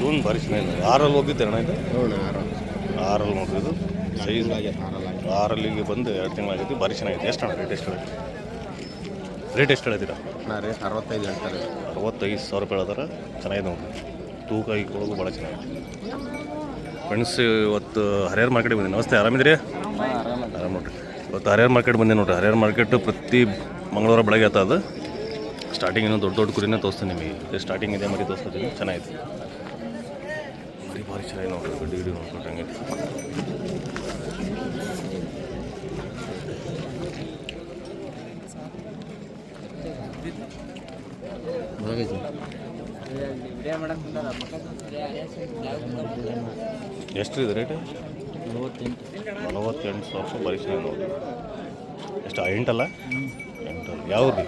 ತೂನ್ ಭಾರಿ ಚೆನ್ನಾಗಿದೆ. ಆರಲ್ಲಿ ಹೋಗಿದ್ದೆ ಅಣ್ಣ ಇದು ಆರಲ್ಲಿ ನೋಡ್ರಿ ಇದು ಸೈಜ್ ಆರಲ್ಲಿಗೆ ಬಂದು ಎರಡು ತಿಂಗಳಾಗೈತಿ ಭಾರಿ ಚೆನ್ನಾಗಿದೆ. ಎಷ್ಟು ಅಣ್ಣ ರೇಟ್ ಎಷ್ಟು ಹೇಳಿ ರೇಟ್ ಎಷ್ಟು ಹೇಳ್ತೀರಾ ನಾ ರೇಟ್ ಅರವತ್ತೈದು ಹೇಳ್ತಾರೆ. ಅರವತ್ತೈದು ಸಾವಿರ ರೂಪಾಯಿ ಹೇಳ್ತಾರೆ. ಚೆನ್ನಾಗಿದೆ ನೋಡ್ರಿ. ತೂಕ ಇಕ್ಕೊಳ್ಳೋದು ಭಾಳ ಚೆನ್ನಾಗಿದೆ. ಫ್ರೆಂಡ್ಸ್ ಇವತ್ತು ಹರಿಹರ ಮಾರ್ಕೆಟ್ ಬಂದಿದೆ ನಮಸ್ತೆ ಆರಾಮಿದ್ರಿ ಆರಾಮ ನೋಡ್ರಿ. ಇವತ್ತು ಹರಿಹರ ಮಾರ್ಕೆಟ್ ಬಂದೆ ನೋಡ್ರಿ. ಹರಿಹರ ಮಾರ್ಕೆಟ್ ಪ್ರತಿ ಮಂಗಳವಾರ ಬೆಳಗ್ಗೆ ಆತ ಅದು. ಸ್ಟಾರ್ಟಿಂಗ್ ಇನ್ನೂ ದೊಡ್ಡ ದೊಡ್ಡ ಕುರಿನೇ ತೋರಿಸ್ತೀನಿ ನಿಮಗೆ. ಸ್ಟಾರ್ಟಿಂಗ್ ಇದೆ, ಮರಿ ತೋರಿಸ್ತೀನಿ ಚೆನ್ನಾಗಿದೆ. ಮರಿ ಭಾರಿ ಚೆನ್ನಾಗಿ ನೋಡ್ರಿ ಗಡ್ಡಿ ಗಿಡಿ ನೋಡ್ಕೊಂಡು ಎಷ್ಟು ಇದೆ ರೇಟ್ ನಲವತ್ತೆಂಟು. ಸಾವಿರ ರೂಪಾಯಿ ಚೆನ್ನಾಗಿ ನೋಡ್ರಿ. ಎಷ್ಟು, ಎಂಟಲ್ಲ? ಎಂಟು ಯಾವ ರೀ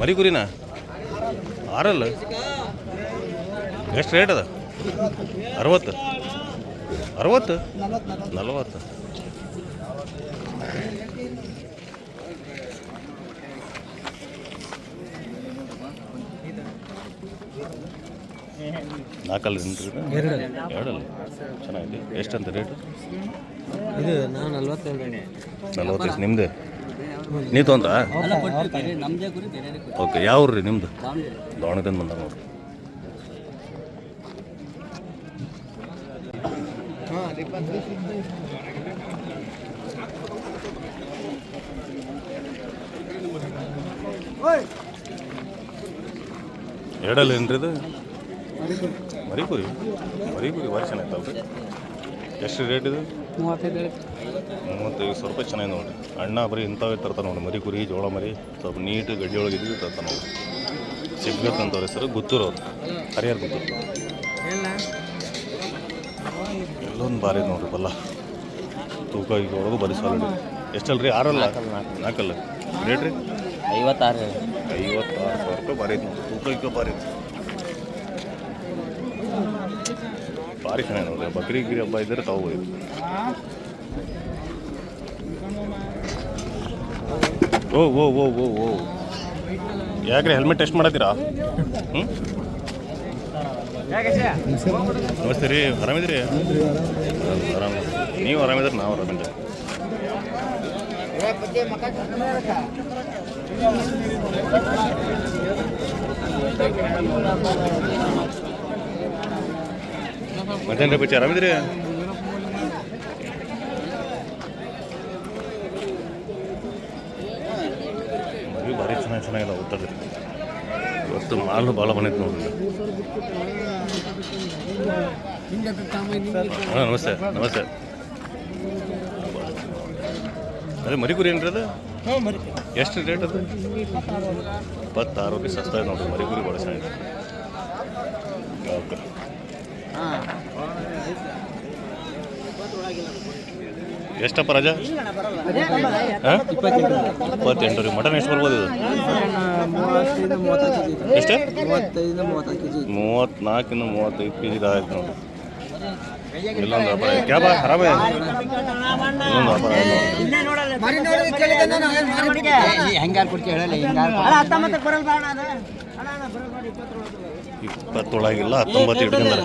ಮರಿ ಕುರಿನ ಆರಲ್ಲ? ಎಷ್ಟು ರೇಟ್ ಅದ? ಅರವತ್ತು? ಅರವತ್ತು? ನಲವತ್ತು. ನಾಲ್ಕಲ್ಲ ಎರಡಲ್ಲ. ಚೆನ್ನಾಗಿದೆ. ಎಷ್ಟಂತ ರೇಟ್ ಇದು ನಾನು ನಲ್ವತ್ತೇಳು. ನಲ್ವತ್ತೈದು. ನಿಮ್ದು? ನೀವು ತೊಂದ್ರಾ ಓಕೆ ಯಾವ ರೀ ನಿಮ್ದು? ದಾವಣಗೆರೆ. ಬಂದ ನೋಡ್ರಿ. ಎರಡಲ್ಲ ಏನ್ರಿ ಇದು? ಮರಿಪುರಿ. ಮರಿಪುರಿ ಭಾರಿ ಚೆನ್ನಾಗಿತ್ತಲ್ರಿ ಎಷ್ಟು ರೇಟ್ ಇದು? ಮೂವತ್ತೈದು ಮೂವತ್ತೈದು ಸಾವಿರ ರೂಪಾಯಿ ಚೆನ್ನಾಗಿ ನೋಡಿರಿ ಅಣ್ಣ ಬರೀ ಇಂಥವೇ ತರ್ತಾನೆ ನೋಡಿ ಮರಿ ಕುರಿ ಜೋಳ ಮರಿ ಸ್ವಲ್ಪ ನೀಟ್ ಗಡ್ಡಿ ಒಳಗೆ ಇದ್ದು ತರ್ತಾನೆ ನೋಡಿ. ಸಿಗ್ಬೇಕಂತವ್ರೆ ಸರ್ ಹೆಸರು ಗುತ್ತೂರು ಅವ್ರು. ಹರಿಹರ ಗುತ್ತೂರು. ಎಲ್ಲೊಂದು ಬಾರಿ ನೋಡ್ರಿ ಬಲ್ಲ. ತೂಕ ಈಗ ಒಳಗೂ ಬರೀ ಸಾಲಿಡ್ ರೀ ಆರಲ್ಲ? ನಾಲ್ಕಲ್ಲ. ರೇಟ್ ರೀ? ಐವತ್ತಾರು. ಐವತ್ತಾರು ಸಾವಿರ ರೂಪಾಯಿ ಬಾರಿ ಐತೆ ತೂಕ ಈಗ ಬಾರಿ ಐತೆ ಭಾರಿ ಚೆನ್ನಾಗಿ ನೋಡಿದೆ ಬಕ್ರಿ ಗಿರಿ ಹಬ್ಬ ಇದ್ದರೆ ತಗೋಬೋದು ಓ ಓ ಓ ಓ ಓ. ಯಾಕ್ರಿ ಹೆಲ್ಮೆಟ್ ಟೆಸ್ಟ್ ಮಾಡತ್ತೀರಾ? ಹ್ಞೂ ನಮಸ್ತೆ ರೀ ಆರಾಮಿದ್ರಿ ಆರಾಮ. ನೀವು ಆರಾಮಿದ್ರೆ ನಾವು ಆರಾಮಿದ್ದೆ ಮತ್ತೇನ್ರಿ ಬಿಚ್ಚಿ ಆರಾಮಿದ್ರಿ ಮದುವೆ ಭಾರಿ ಚೆನ್ನಾಗಿ ಚೆನ್ನಾಗಿಲ್ಲ ಉತ್ತರದ್ರಿ ಇವತ್ತು ಮಾಲು ಭಾಳ ಬಂದೈತೆ ನೋಡ್ರಿ ಹಾಂ ನಮಸ್ತೆ ನಮಸ್ತೆ. ಅದೇ ಮರಿ ಕುರಿ ಏನ್ರಿ ಅದು? ಎಷ್ಟು ರೇಟ್ ಅದು? ಇಪ್ಪತ್ತಾರು ರೂಪಾಯಿ ಸಸ್ತಾ ನೋಡ್ರಿ ಮರಿ ಕುರಿ ಭಾಳ ಚೆನ್ನಾಗಿದೆ. ಓಕೆ. ಎಷ್ಟಪ್ಪ ರಾಜ? ಇಪ್ಪತ್ತೆಂಟು ರೀ, ಮಟನ್ ಎಷ್ಟು ಬರ್ಬೋದು ಇದು? ಎಷ್ಟು? ಮೂವತ್ತ್ನಾಲ್ಕಿಂದ ಮೂವತ್ತೈದು ಕೆ ಜಿ ಆಯ್ತು ನೋಡಿ. ಇಲ್ಲೊಂದು ವ್ಯಾಪಾರ. ಕ್ಯಾಬ? ಹೇಳಲ್ಲ ಹಿಂಗಾರು ಇಪ್ಪತ್ತೊಳಗಿಲ್ಲ ಹತ್ತೊಂಬತ್ತು ಇಟ್ಕೊಂಡಾರೆ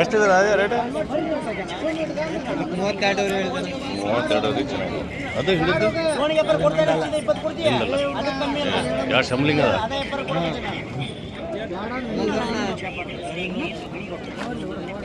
ಎಷ್ಟಿದೆ ಅದೇ ರೇಟ್ ಮೂವತ್ತೆರಡು ಮೂವತ್ತೆರಡು ರೀ ಚೆನ್ನಾಗಿದೆ ಅದು ಹಿಡಿದು ಯಾವ ಅದ?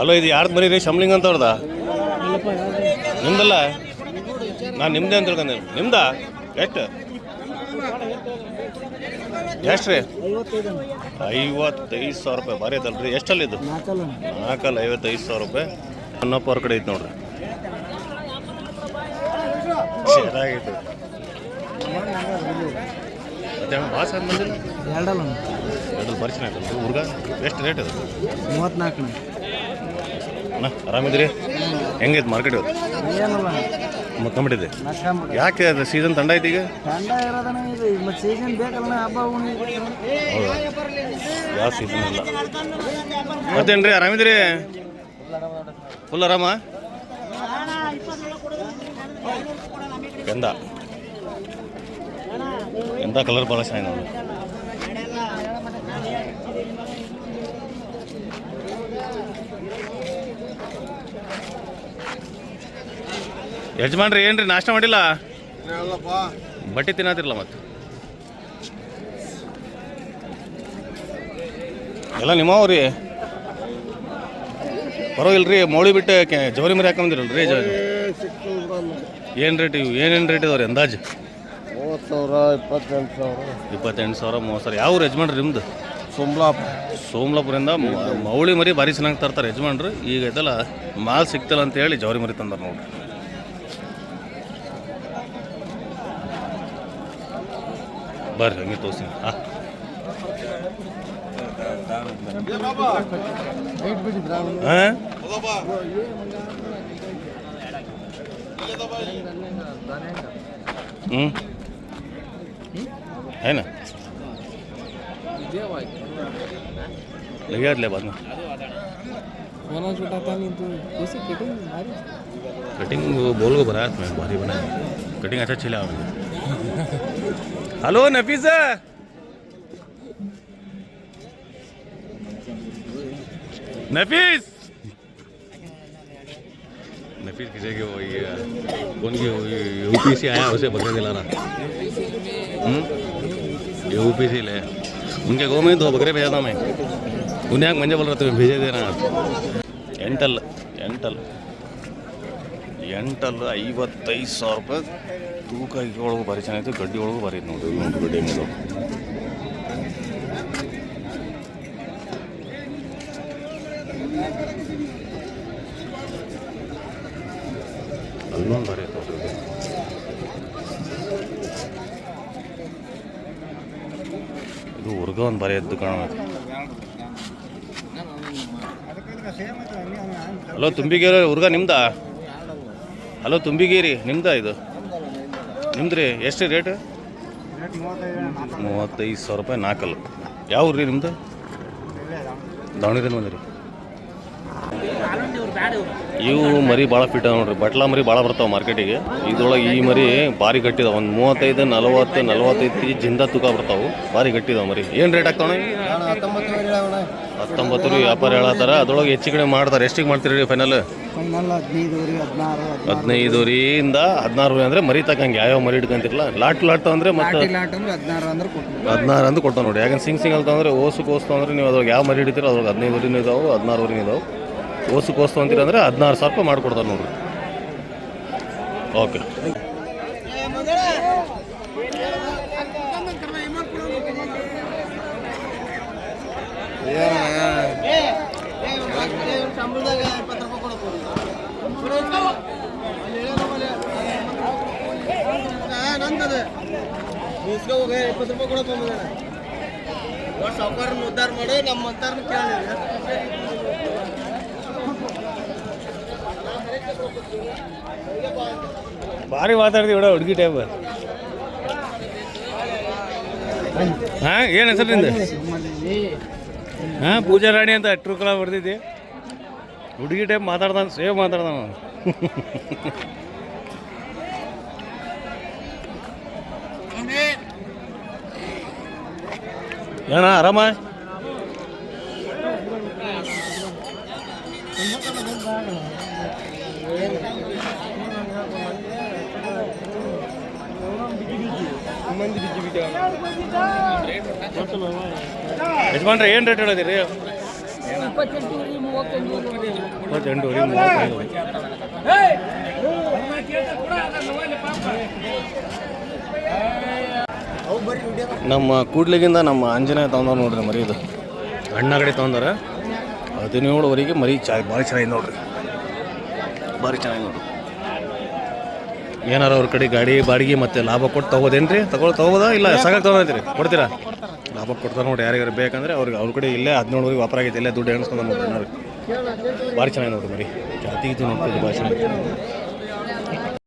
ಅಲೋ ಇದು ಯಾರ್ದು ಬರೀ ರೀ? ಶಮ್ಲಿಂಗ್ ಅಂತ ಅವ್ರದ ನಿಮ್ದಲ್ಲ? ನಾನು ನಿಮ್ದೇ ಅಂತ ಹೇಳ್ಕೊಂಡೆ ನಿಮ್ದಾ? ಎಷ್ಟು? ಎಷ್ಟು ರೀ ಐವತ್ತೈದು ಸಾವಿರ ರೂಪಾಯಿ. ಭಾರಿ ಐತಲ್ರಿ. ಎಷ್ಟಲ್ಲಿ ಇದು? ನಾಲ್ಕಲ್ಲ ಐವತ್ತೈದು ಸಾವಿರ ರೂಪಾಯಿ. ಅನ್ನಪ್ಪ ಅವ್ರ ಕಡೆ ಐತೆ ನೋಡ್ರಿ. ಚೆನ್ನಾಗೈತೆ. ಬಂದಿಲ್ಲ? ಎರಡಲ್ಲ. ಎರಡು ಭಾರಿ ಹುಡುಗ ಎಷ್ಟು ರೇಟ್ ಅದು ಮೂವತ್ನಾಲ್ಕು. ಅಣ್ಣ ಆರಾಮಿದ್ರಿ? ಹೆಂಗೈತೆ ಮಾರ್ಕೆಟ್ ಇವತ್ತು? ಏನಲ್ಲ ಮುಕ್ಕಂಬಿಟ್ಟಿದೆ ನಕ್ಕಂಬಿಟ್ಟು ಯಾಕೆ ಅದು ಸೀಸನ್ ತಂಡ ಐತಿ ಈಗ ತಂಡ ಇರೋದನ್ನ ಇದು ಮತ್ತೆ ಸೀಸನ್ ಬೇಕಲ್ಲ ಹಬ್ಬ ಹುಣ್ಣಿ ಹೌದಾ ಯಾವ ಸೀಸನ್ ಇಲ್ಲ ಮತ್ತೇನ್ರಿ ಆರಾಮಿದ್ರಿ ಫುಲ್ ಆರಾಮ ಗಂಧ ಎಂಥ ಕಲರ್ ಭಾಳ ಚೆನ್ನಾಗಿ ನೋಡಿ ಯಜಮಾನ್ರಿ ಏನ್ರಿ ನಾಷ್ಟ ಮಾಡಿಲ್ಲ? ಬಟ್ಟೆ ತಿನ್ನೋದಿರಲ್ಲ ಮತ್ತೆ? ಎಲ್ಲ ನಿಮ್ಮವ್ರಿ? ಪರವಾಗಿಲ್ರಿ ಮೌಳಿ ಬಿಟ್ಟು ಕೆ- ಜವರಿ ಮರಿ ಹಾಕೊಂದಿರಲ್ರಿ ಜವರಿ ಏನು ರೇಟ್ ಇವು? ಏನೇನು ರೇಟ್ ಇದಾವ್ರಿ ಅಂದಾಜು? ಮೂವತ್ತು ಸಾವಿರ ಇಪ್ಪತ್ತೆಂಟು ಸಾವಿರ. ಇಪ್ಪತ್ತೆಂಟು ಸಾವಿರ ಮೂವತ್ತು ಸಾವಿರ. ಯಾವ ಯಜಮಾನ್ರಿ ನಿಮ್ದು? ಸೋಮ್ಲಾಪುರ. ಸೋಮ್ಲಾಪುರಿಂದ ಮೌಳಿ ಮರಿ ಭಾರಿ ಚೆನ್ನಾಗಿ ತರ್ತಾರೆ ಯಜಮಾನ್ರು. ಈಗ ಇದೆಲ್ಲ ಮಾಲ್ ಸಿಗ್ತಲ್ಲ ಅಂತ ಹೇಳಿ ಜವರಿ ಮರಿ ತಂದಾರ ನೋಡ್ರಿ. barhangi तो हाँ ha हैं। हम्म। है? ना? ले बाद में। नहीं तो कटिंग भारी कटिंग बोल को बनाया मैं भारी बनाया। कटिंग अच्छा चला हेलो नफीस नफीस नफीस किसी के वो ये कौन के यूपी से आया उसे बकरे दिलाना यूपी से ले उनके गाँव में दो बकरे भेजा था मैं उन्हें याक मंजे बोल रहा तुम्हें भेजे देना ಎಂಟಲ್ ಎಂಟಲ್ ಎಂಟಲ್ ಐವತ್ತೈದು ಸಾವಿರ ರೂಪಾಯಿ ತೂಕ ಒಳಗೂ ಭಾರಿ ಚೆನ್ನಾಗಿತ್ತು, ಗಡ್ಡಿ ಒಳಗೂ ಭಾರಿ ಇತ್ತು ನೋಡಿರಿ. ಒಂದು ಗಡ್ಡಿ ಮೇಲೆ ಅಲ್ಲೊಂದು ಭಾರಿ ಐತೆ ಇದು. ಹುರ್ಗ ಒಂದು ಭಾರಿ ಎದ್ದು ಕಾಣಬೇಕು ಹಲೋ, ತುಂಬಿಗೇರಿ ಹುರ್ಗ ನಿಮ್ದಾ? ಹಲೋ, ತುಂಬಿಗೇರಿ, ನಿಮ್ದ ಇದು? ನಿಮ್ದು ರೀ ಎಷ್ಟು ರೇಟ್ ಮೂವತ್ತೈದು ಸಾವಿರ ರೂಪಾಯಿ ನಾಲ್ಕಲ್ಲ. ಯಾವ ಊರ್ರಿ ರೀ ನಿಮ್ದು? ದಾವಣಗೆರೆ ಬಂದ್ರಿ. ಇವು ಮರಿ ಭಾಳ ಫಿಟ್ ಅದ ನೋಡ್ರಿ. ಬಟ್ಲ ಮರಿ ಭಾಳ ಬರ್ತಾವೆ ಮಾರ್ಕೆಟಿಗೆ. ಇದ್ರೊಳಗೆ ಈ ಮರಿ ಭಾರಿ ಗಟ್ಟಿದಾವೆ. ಒಂದು ಮೂವತ್ತೈದು ನಲವತ್ತು ನಲವತ್ತೈದು ಕೆ ಜಿ ಜಿಂದ ತೂಕ ಬರ್ತಾವೆ. ಭಾರಿ ಗಟ್ಟಿದಾವೆ ಮರಿ. ಏನು ರೇಟ್ ಆಗ್ತಾವಣ ಹತ್ತೊಂಬತ್ತು ರೀ ವ್ಯಾಪಾರ ಹೇಳತ್ತಾರ. ಅದ್ರೊಳಗೆ ಹೆಚ್ಚು ಕಡಿಮೆ ಮಾಡ್ತಾರೆ. ಎಷ್ಟಿಗೆ ಮಾಡ್ತೀರಿ ರೀ ಫೈನಲ್ ಫೈನಲ್ ಹದಿನೈದುವರೆ ಹದಿನಾರು ಹದಿನೈದುವರಿಂದ ಹದಿನಾರು ಅಂದ್ರೆ ಮರಿ ತಕ್ಕಂಗೆ. ಯಾವ್ಯಾವ ಮರಿ ಇಟ್ಕೊಂತಿರಲ್ಲ ಲಾಟ್ ಲಾಟ್ ಅಂದ್ರೆ ಮತ್ತೆ ಅಂದ್ರೆ ಹದಿನಾರು ಅಂದ್ರೆ ಕೊಟ್ಟು ಹದಿನಾರು ಕೊಡ್ತಾವೆ ನೋಡಿ. ಯಾಕಂದ್ರೆ ಸಿಂಗ್ ಸಿಂಗ್ ಅಂತಂದ್ರೆ ಓಸು ಕೋಸ್ತು ಅಂದ್ರೆ ನೀವು ಅದ್ರಾಗ ಯಾವ ಮರಿ ಹಿಡಿತೀರೋ ಅದ್ರಾಗ ಹದಿನೈದುವರೆನೂ ಇದಾವೆ ಹದಿನಾರುವರೆನೂ ಇದಾವೆ. ಓಸು ಕೋಸ್ತು ಅಂತೀರ ಅಂದ್ರೆ ಹದಿನಾರು ಸಾವಿರ ರೂಪಾಯಿ ಮಾಡಿಕೊಡ್ತಾರೆ ನೋಡ್ರಿ. ಓಕೆ. ಇಪ್ಪತ್ತು ರೂಪಾಯಿ ನಮ್ಮ ಭಾರಿ ಮಾತಾಡ್ತೀವಿ ಬಿಡ ಹುಡುಗಿ ಟೈಪ್ ಹಾಂ ಏನು ಹೆಸರು ಹಾಂ ಪೂಜಾ ರಾಣಿ ಅಂತ ಟ್ರೂ ಕಲರ್ ಬರ್ತಿದ್ದೆ ಹುಡುಗಿ ಟೈಪ್ ಮಾತಾಡ್ದಾನ ಸೇವ್ ಮಾತಾಡ್ದಾನ. ಏನ ಆರಾಮ ಯಜಮಾನ್ರೆ ಏನು ರೇಟ್ ಹೇಳೋದಿರಿ? ಇಪ್ಪತ್ತೆಂಟುವರೆ ಮೂವತ್ತೈದು. ನಮ್ಮ ಕೂಡ್ಲಿಗಿಂದ ನಮ್ಮ ಆಂಜನೇಯ ತಗೊಂಡವ್ ನೋಡ್ರಿ ಮರಿ ಇದು. ಅಣ್ಣ ಕಡೆ ತಗೊಂಡಾರ? ಹದಿನೇಳುವರೆಗೆ ಮರಿ ಚಾ ಭಾರಿ ಚೆನ್ನಾಗಿ ನೋಡ್ರಿ. ಭಾರಿ ಚೆನ್ನಾಗಿ ನೋಡ್ರಿ. ಏನಾರ ಅವ್ರ ಕಡೆ ಗಾಡಿ ಬಾಡಿಗೆ ಮತ್ತೆ ಲಾಭ ಕೊಟ್ಟು ತಗೋದೇನ್ರಿ? ತಗೊಳ್ ತಗೋಬೋದಾ? ಇಲ್ಲ, ಸಾಕಾಗಿ ತಗೋದೈತ್ರಿ ಕೊಡ್ತೀರಾ? ಲಾಭ ಕೊಡ್ತಾರೆ ನೋಡಿ ಯಾರಿಗಾರು ಬೇಕಂದ್ರೆ ಅವ್ರಿಗೆ ಅವ್ರ ಕಡೆ ಇಲ್ಲೇ ಹದಿನೇಳುವರೆಗೆ ವ್ಯಾಪಾರ ಆಗೈತೆ, ಇಲ್ಲೇ ದುಡ್ಡು ಎಣಿಸ್ಕೊಂಡು ನೋಡ್ರಿ. ಭಾರಿ ಚೆನ್ನಾಗಿ ನೋಡ್ರಿ ಮರಿ. ಜಾತಿ ಇದು ನೋಡ್ತೀವಿ ಭಾಳ ಚೆನ್ನಾಗಿ